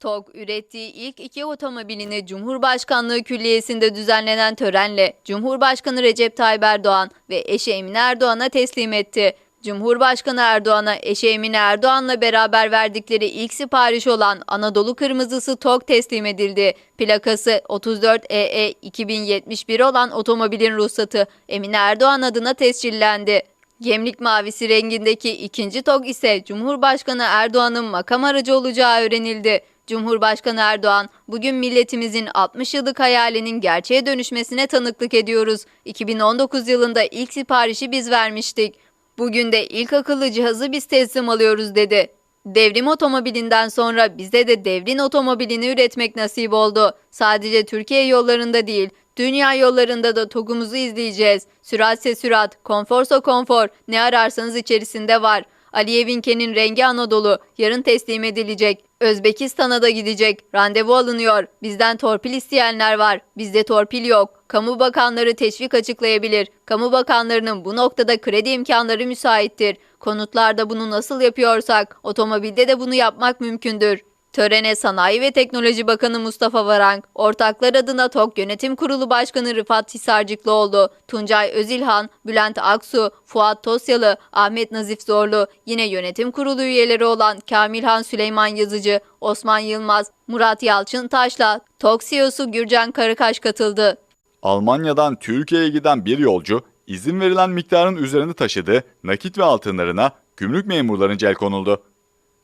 TOG ürettiği ilk iki otomobilini Cumhurbaşkanlığı Külliyesi'nde düzenlenen törenle Cumhurbaşkanı Recep Tayyip Erdoğan ve eşi Emine Erdoğan'a teslim etti. Cumhurbaşkanı Erdoğan'a eşi Emine Erdoğan'la beraber verdikleri ilk sipariş olan Anadolu Kırmızısı TOG teslim edildi. Plakası E 34EE 2071 olan otomobilin ruhsatı Emine Erdoğan adına tescillendi. Gemlik mavisi rengindeki ikinci TOG ise Cumhurbaşkanı Erdoğan'ın makam aracı olacağı öğrenildi. Cumhurbaşkanı Erdoğan, bugün milletimizin 60 yıllık hayalinin gerçeğe dönüşmesine tanıklık ediyoruz. 2019 yılında ilk siparişi biz vermiştik. Bugün de ilk akıllı cihazı biz teslim alıyoruz dedi. Devrim otomobilinden sonra bize de devrin otomobilini üretmek nasip oldu. Sadece Türkiye yollarında değil, dünya yollarında da TOG'umuzu izleyeceğiz. Süratse sürat, konforsa konfor, ne ararsanız içerisinde var. Ali Evinke'nin rengi Anadolu, yarın teslim edilecek. Özbekistan'a da gidecek. Randevu alınıyor. Bizden torpil isteyenler var. Bizde torpil yok. Kamu bakanları teşvik açıklayabilir. Kamu bakanlarının bu noktada kredi imkanları müsaittir. Konutlarda bunu nasıl yapıyorsak, otomobilde de bunu yapmak mümkündür. Törene Sanayi ve Teknoloji Bakanı Mustafa Varank, ortaklar adına TOK Yönetim Kurulu Başkanı Rıfat Hisarcıklıoğlu, Tuncay Özilhan, Bülent Aksu, Fuat Tosyalı, Ahmet Nazif Zorlu, yine yönetim kurulu üyeleri olan Kamilhan Süleyman Yazıcı, Osman Yılmaz, Murat Yalçın Taş'la TOK CEO'su Gürcan Karakaş katıldı. Almanya'dan Türkiye'ye giden bir yolcu izin verilen miktarın üzerinde taşıdığı nakit ve altınlarına gümrük memurlarınca el konuldu.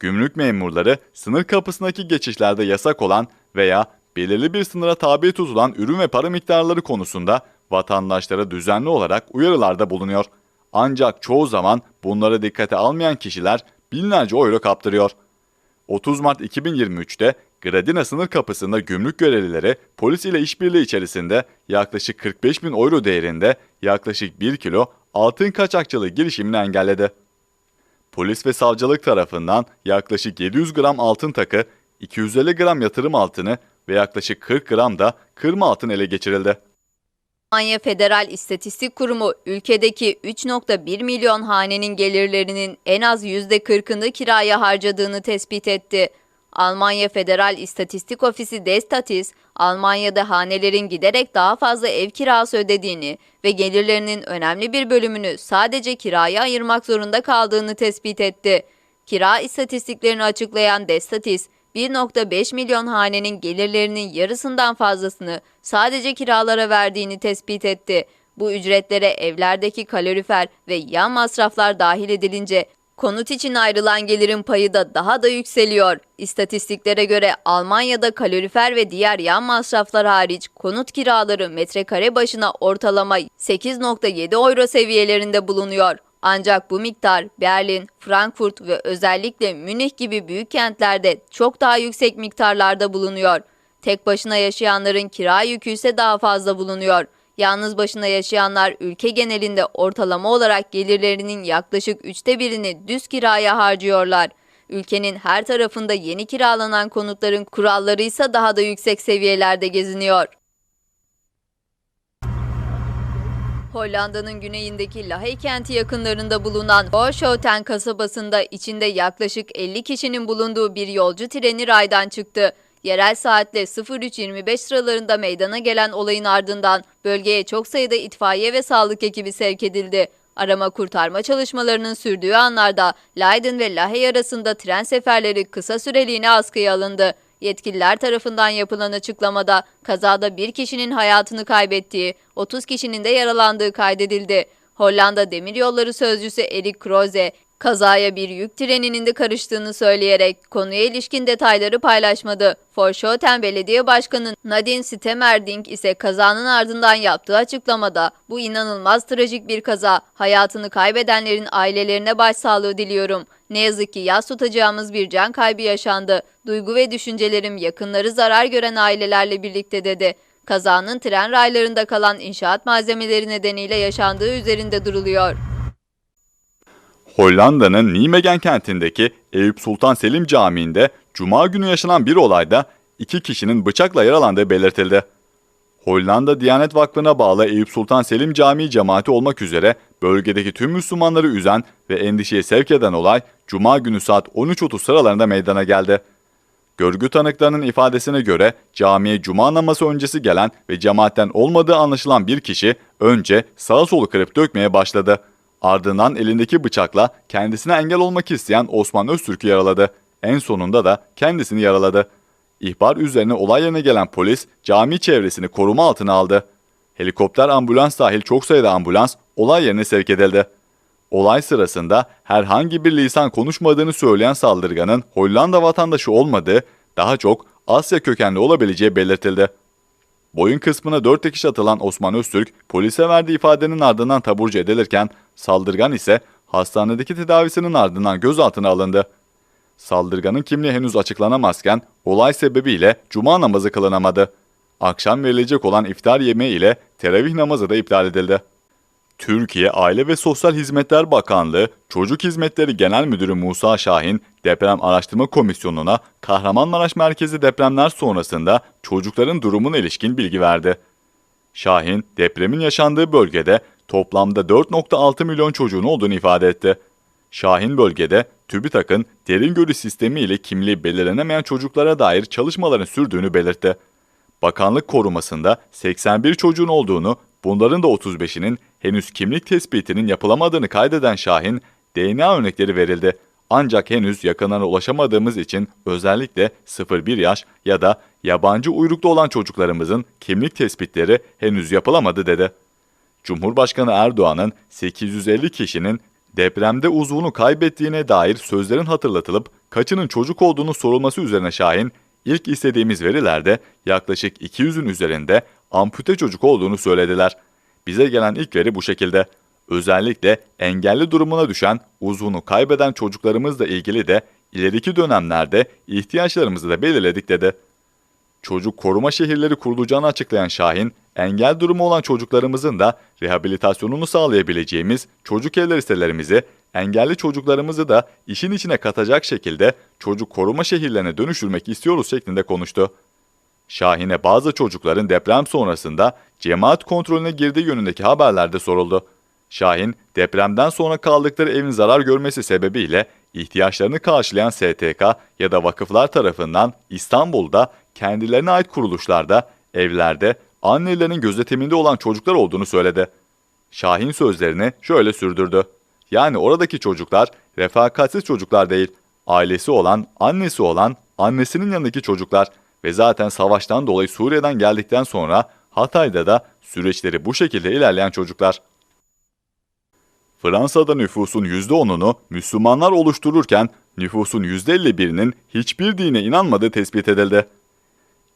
Gümrük memurları sınır kapısındaki geçişlerde yasak olan veya belirli bir sınıra tabi tutulan ürün ve para miktarları konusunda vatandaşlara düzenli olarak uyarılarda bulunuyor. Ancak çoğu zaman bunları dikkate almayan kişiler binlerce euro kaptırıyor. 30 Mart 2023'te Gradina sınır kapısında gümrük görevlileri polis ile işbirliği içerisinde yaklaşık 45 bin euro değerinde yaklaşık 1 kilo altın kaçakçılığı girişimini engelledi. Polis ve savcılık tarafından yaklaşık 700 gram altın takı, 250 gram yatırım altını ve yaklaşık 40 gram da kırma altın ele geçirildi. Almanya Federal İstatistik Kurumu ülkedeki 3.1 milyon hanenin gelirlerinin en az %40'ını kiraya harcadığını tespit etti. Almanya Federal İstatistik Ofisi Destatis, Almanya'da hanelerin giderek daha fazla ev kirası ödediğini ve gelirlerinin önemli bir bölümünü sadece kiraya ayırmak zorunda kaldığını tespit etti. Kira istatistiklerini açıklayan Destatis, 1.5 milyon hanenin gelirlerinin yarısından fazlasını sadece kiralara verdiğini tespit etti. Bu ücretlere evlerdeki kalorifer ve yan masraflar dahil edilince konut için ayrılan gelirin payı da daha da yükseliyor. İstatistiklere göre Almanya'da kalorifer ve diğer yan masraflar hariç konut kiraları metrekare başına ortalama 8.7 euro seviyelerinde bulunuyor. Ancak bu miktar Berlin, Frankfurt ve özellikle Münih gibi büyük kentlerde çok daha yüksek miktarlarda bulunuyor. Tek başına yaşayanların kira yükü ise daha fazla bulunuyor. Yalnız başına yaşayanlar ülke genelinde ortalama olarak gelirlerinin yaklaşık üçte birini düz kiraya harcıyorlar. Ülkenin her tarafında yeni kiralanan konutların kuralları ise daha da yüksek seviyelerde geziniyor. Hollanda'nın güneyindeki Lahey kenti yakınlarında bulunan Voorschoten kasabasında içinde yaklaşık 50 kişinin bulunduğu bir yolcu treni raydan çıktı. Yerel saatle 03.25 sıralarında meydana gelen olayın ardından bölgeye çok sayıda itfaiye ve sağlık ekibi sevk edildi. Arama kurtarma çalışmalarının sürdüğü anlarda Leiden ve Lahey arasında tren seferleri kısa süreliğine askıya alındı. Yetkililer tarafından yapılan açıklamada kazada bir kişinin hayatını kaybettiği, 30 kişinin de yaralandığı kaydedildi. Hollanda Demiryolları Sözcüsü Erik Kroze, kazaya bir yük treninin de karıştığını söyleyerek konuya ilişkin detayları paylaşmadı. Forschoten Belediye Başkanı Nadine Stemerding ise kazanın ardından yaptığı açıklamada bu inanılmaz trajik bir kaza, hayatını kaybedenlerin ailelerine başsağlığı diliyorum. Ne yazık ki yas tutacağımız bir can kaybı yaşandı. Duygu ve düşüncelerim yakınları zarar gören ailelerle birlikte dedi. Kazanın tren raylarında kalan inşaat malzemeleri nedeniyle yaşandığı üzerinde duruluyor. Hollanda'nın Nijmegen kentindeki Eyüp Sultan Selim Camii'nde Cuma günü yaşanan bir olayda iki kişinin bıçakla yaralandığı belirtildi. Hollanda Diyanet Vakfı'na bağlı Eyüp Sultan Selim Camii cemaati olmak üzere bölgedeki tüm Müslümanları üzen ve endişeye sevk eden olay Cuma günü saat 13.30 sıralarında meydana geldi. Görgü tanıklarının ifadesine göre camiye cuma namazı öncesi gelen ve cemaatten olmadığı anlaşılan bir kişi önce sağa solu kırıp dökmeye başladı. Ardından elindeki bıçakla kendisine engel olmak isteyen Osman Öztürk'ü yaraladı. En sonunda da kendisini yaraladı. İhbar üzerine olay yerine gelen polis cami çevresini koruma altına aldı. Helikopter ambulans dahil çok sayıda ambulans olay yerine sevk edildi. Olay sırasında herhangi bir lisan konuşmadığını söyleyen saldırganın Hollanda vatandaşı olmadığı, daha çok Asya kökenli olabileceği belirtildi. Boyun kısmına 4 dikiş atılan Osman Öztürk, polise verdiği ifadenin ardından taburcu edilirken, saldırgan ise hastanedeki tedavisinin ardından gözaltına alındı. Saldırganın kimliği henüz açıklanamazken, olay sebebiyle cuma namazı kılınamadı. Akşam verilecek olan iftar yemeği ile teravih namazı da iptal edildi. Türkiye Aile ve Sosyal Hizmetler Bakanlığı Çocuk Hizmetleri Genel Müdürü Musa Şahin, Deprem Araştırma Komisyonu'na Kahramanmaraş merkezi depremler sonrasında çocukların durumuna ilişkin bilgi verdi. Şahin, depremin yaşandığı bölgede toplamda 4.6 milyon çocuğun olduğunu ifade etti. Şahin bölgede TÜBİTAK'ın derin görü sistemi ile kimliği belirlenemeyen çocuklara dair çalışmaların sürdüğünü belirtti. Bakanlık korumasında 81 çocuğun olduğunu, bunların da 35'inin henüz kimlik tespitinin yapılamadığını kaydeden Şahin, DNA örnekleri verildi. Ancak henüz yakınlarına ulaşamadığımız için özellikle 0-1 yaş ya da yabancı uyruklu olan çocuklarımızın kimlik tespitleri henüz yapılamadı dedi. Cumhurbaşkanı Erdoğan'ın 850 kişinin depremde uzvunu kaybettiğine dair sözlerin hatırlatılıp kaçının çocuk olduğunu sorulması üzerine Şahin, ilk istediğimiz verilerde yaklaşık 200'ün üzerinde ampute çocuk olduğunu söylediler. Bize gelen ilk veri bu şekilde. Özellikle engelli durumuna düşen, uzvunu kaybeden çocuklarımızla ilgili de ileriki dönemlerde ihtiyaçlarımızı da belirledik dedi. Çocuk koruma şehirleri kurulacağını açıklayan Şahin, engel durumu olan çocuklarımızın da rehabilitasyonunu sağlayabileceğimiz çocuk evleri sitelerimizi, engelli çocuklarımızı da işin içine katacak şekilde çocuk koruma şehirlerine dönüştürmek istiyoruz şeklinde konuştu. Şahin'e bazı çocukların deprem sonrasında cemaat kontrolüne girdiği yönündeki haberlerde soruldu. Şahin, depremden sonra kaldıkları evin zarar görmesi sebebiyle ihtiyaçlarını karşılayan STK ya da vakıflar tarafından İstanbul'da kendilerine ait kuruluşlarda, evlerde annelerinin gözetiminde olan çocuklar olduğunu söyledi. Şahin sözlerini şöyle sürdürdü. Yani oradaki çocuklar refakatsiz çocuklar değil, ailesi olan, annesi olan, annesinin yanındaki çocuklar ve zaten savaştan dolayı Suriye'den geldikten sonra Hatay'da da süreçleri bu şekilde ilerleyen çocuklar. Fransa'da nüfusun %10'unu Müslümanlar oluştururken nüfusun %51'inin hiçbir dine inanmadığı tespit edildi.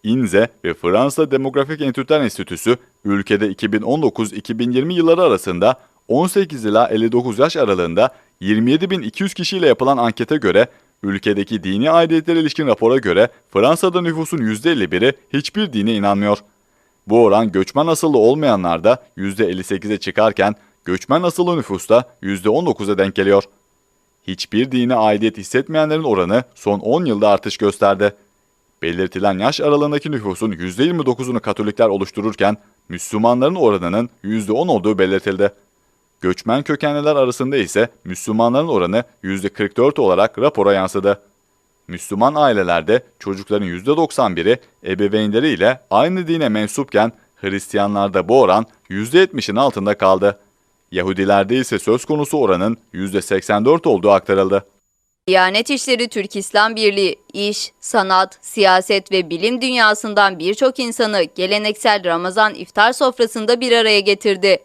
İNZE ve Fransa Demografik Enstitüler Enstitüsü ülkede 2019-2020 yılları arasında 18 ila 59 yaş aralığında 27.200 kişiyle yapılan ankete göre ülkedeki dini aidiyetlere ilişkin rapora göre Fransa'da nüfusun %51'i hiçbir dine inanmıyor. Bu oran göçmen asıllı olmayanlarda %58'e çıkarken göçmen asıllı nüfusta %19'a denk geliyor. Hiçbir dine aidiyet hissetmeyenlerin oranı son 10 yılda artış gösterdi. Belirtilen yaş aralığındaki nüfusun %29'unu Katolikler oluştururken Müslümanların oranının %10 olduğu belirtildi. Göçmen kökenliler arasında ise Müslümanların oranı %44 olarak rapora yansıdı. Müslüman ailelerde çocukların %91'i ebeveynleri ile aynı dine mensupken Hristiyanlarda bu oran %70'in altında kaldı. Yahudilerde ise söz konusu oranın %84 olduğu aktarıldı. Diyanet İşleri Türk İslam Birliği, iş, sanat, siyaset ve bilim dünyasından birçok insanı geleneksel Ramazan iftar sofrasında bir araya getirdi.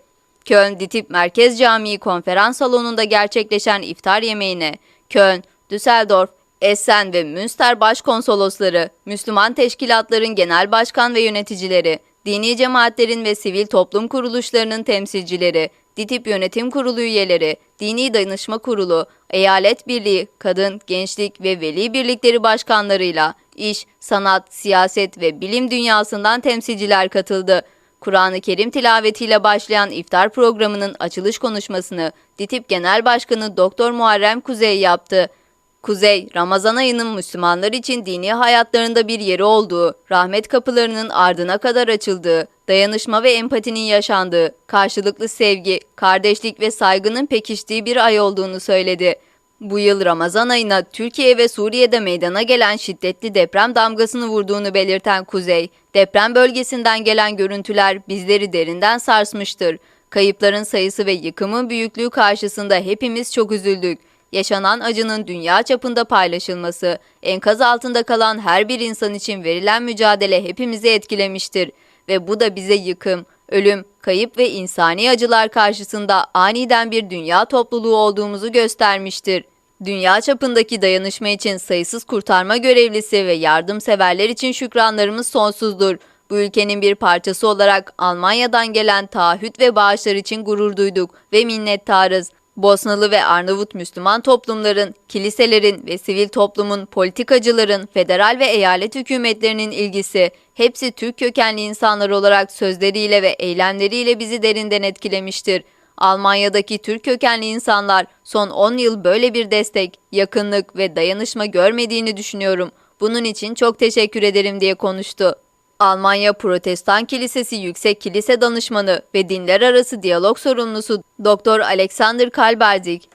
Köln Ditip Merkez Camii konferans salonunda gerçekleşen iftar yemeğine Köln, Düsseldorf, Essen ve Münster başkonsolosları, Müslüman teşkilatların genel başkan ve yöneticileri, dini cemaatlerin ve sivil toplum kuruluşlarının temsilcileri, DİTİP Yönetim Kurulu üyeleri, Dini Danışma Kurulu, Eyalet Birliği, Kadın, Gençlik ve Veli Birlikleri başkanlarıyla iş, sanat, siyaset ve bilim dünyasından temsilciler katıldı. Kur'an-ı Kerim tilavetiyle başlayan iftar programının açılış konuşmasını DİTİP Genel Başkanı Doktor Muharrem Kuzey yaptı. Kuzey, Ramazan ayının Müslümanlar için dini hayatlarında bir yeri olduğu, rahmet kapılarının ardına kadar açıldığı, dayanışma ve empatinin yaşandığı, karşılıklı sevgi, kardeşlik ve saygının pekiştiği bir ay olduğunu söyledi. Bu yıl Ramazan ayına Türkiye ve Suriye'de meydana gelen şiddetli deprem damgasını vurduğunu belirten Kuzey, deprem bölgesinden gelen görüntüler bizleri derinden sarsmıştır. Kayıpların sayısı ve yıkımın büyüklüğü karşısında hepimiz çok üzüldük. Yaşanan acının dünya çapında paylaşılması, enkaz altında kalan her bir insan için verilen mücadele hepimizi etkilemiştir. Ve bu da bize yıkım, ölüm, kayıp ve insani acılar karşısında aniden bir dünya topluluğu olduğumuzu göstermiştir. Dünya çapındaki dayanışma için sayısız kurtarma görevlisi ve yardımseverler için şükranlarımız sonsuzdur. Bu ülkenin bir parçası olarak Almanya'dan gelen taahhüt ve bağışlar için gurur duyduk ve minnettarız. Bosnalı ve Arnavut Müslüman toplumların, kiliselerin ve sivil toplumun, politikacıların, federal ve eyalet hükümetlerinin ilgisi, hepsi Türk kökenli insanlar olarak sözleriyle ve eylemleriyle bizi derinden etkilemiştir. Almanya'daki Türk kökenli insanlar son 10 yıl böyle bir destek, yakınlık ve dayanışma görmediğini düşünüyorum. Bunun için çok teşekkür ederim diye konuştu. Almanya Protestan Kilisesi Yüksek Kilise Danışmanı ve Dinler Arası Diyalog Sorumlusu Dr. Alexander Kalberdik,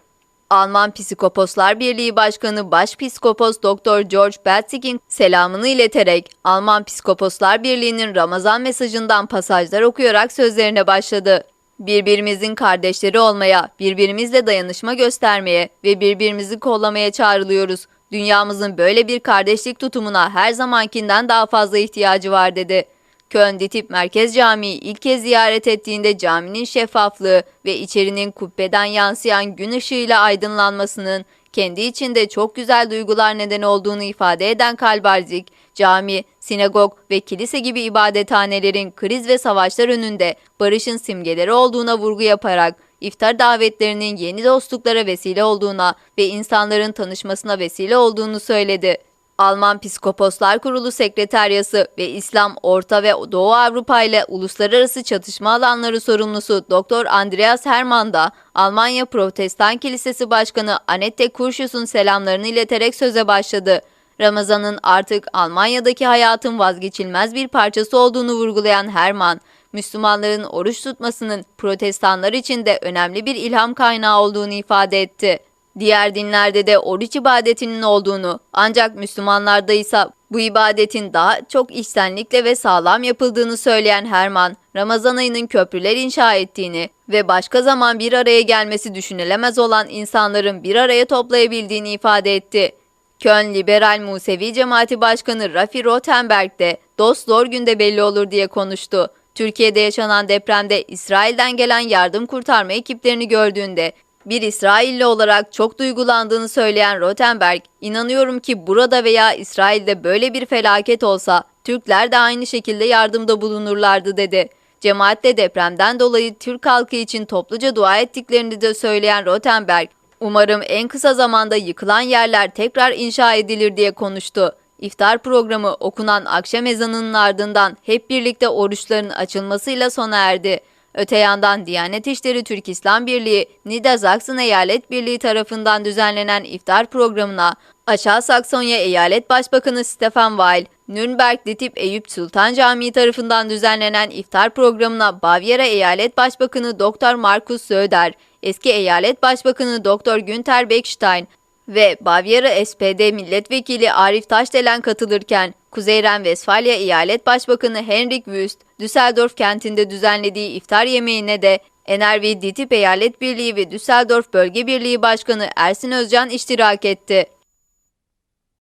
Alman Psikoposlar Birliği Başkanı Başpiskopos Dr. George Batzig'in selamını ileterek Alman Psikoposlar Birliği'nin Ramazan mesajından pasajlar okuyarak sözlerine başladı. Birbirimizin kardeşleri olmaya, birbirimizle dayanışma göstermeye ve birbirimizi kollamaya çağrılıyoruz. Dünyamızın böyle bir kardeşlik tutumuna her zamankinden daha fazla ihtiyacı var dedi. Köln Ditip Merkez Camii ilk kez ziyaret ettiğinde caminin şeffaflığı ve içerinin kubbeden yansıyan gün ışığıyla aydınlanmasının kendi içinde çok güzel duygular neden olduğunu ifade eden Kalbarzik, cami, sinagog ve kilise gibi ibadethanelerin kriz ve savaşlar önünde barışın simgeleri olduğuna vurgu yaparak iftar davetlerinin yeni dostluklara vesile olduğuna ve insanların tanışmasına vesile olduğunu söyledi. Alman Psikoposlar Kurulu Sekreteryası ve İslam, Orta ve Doğu Avrupa ile Uluslararası Çatışma Alanları sorumlusu Dr. Andreas Hermann da Almanya Protestan Kilisesi Başkanı Annette Kurschus'un selamlarını ileterek söze başladı. Ramazan'ın artık Almanya'daki hayatın vazgeçilmez bir parçası olduğunu vurgulayan Hermann, Müslümanların oruç tutmasının protestanlar için de önemli bir ilham kaynağı olduğunu ifade etti. Diğer dinlerde de oruç ibadetinin olduğunu ancak Müslümanlarda ise bu ibadetin daha çok içtenlikle ve sağlam yapıldığını söyleyen Herman, Ramazan ayının köprüler inşa ettiğini ve başka zaman bir araya gelmesi düşünülemez olan insanların bir araya toplayabildiğini ifade etti. Köln Liberal Musevi Cemaati Başkanı Rafi Rothenberg de dost zor günde belli olur diye konuştu. Türkiye'de yaşanan depremde İsrail'den gelen yardım kurtarma ekiplerini gördüğünde bir İsrailli olarak çok duygulandığını söyleyen Rothenberg, inanıyorum ki burada veya İsrail'de böyle bir felaket olsa Türkler de aynı şekilde yardımda bulunurlardı dedi. Cemaatle depremden dolayı Türk halkı için topluca dua ettiklerini de söyleyen Rothenberg, umarım en kısa zamanda yıkılan yerler tekrar inşa edilir diye konuştu. İftar programı okunan akşam ezanının ardından hep birlikte oruçların açılmasıyla sona erdi. Öte yandan Diyanet İşleri Türk İslam Birliği, Niedersachsen Eyalet Birliği tarafından düzenlenen iftar programına Aşağı Saksonya Eyalet Başbakanı Stefan Weil, Nürnberg Ditip Eyüp Sultan Camii tarafından düzenlenen iftar programına Bavyera Eyalet Başbakanı Dr. Markus Söder, eski Eyalet Başbakanı Dr. Günter Beckstein ve Bavyera SPD Milletvekili Arif Taşdelen katılırken Kuzey Ren-Vesfalya Eyalet Başbakanı Henrik Wüst, Düsseldorf kentinde düzenlediği iftar yemeğine de NRV Ditip Eyalet Birliği ve Düsseldorf Bölge Birliği Başkanı Ersin Özcan iştirak etti.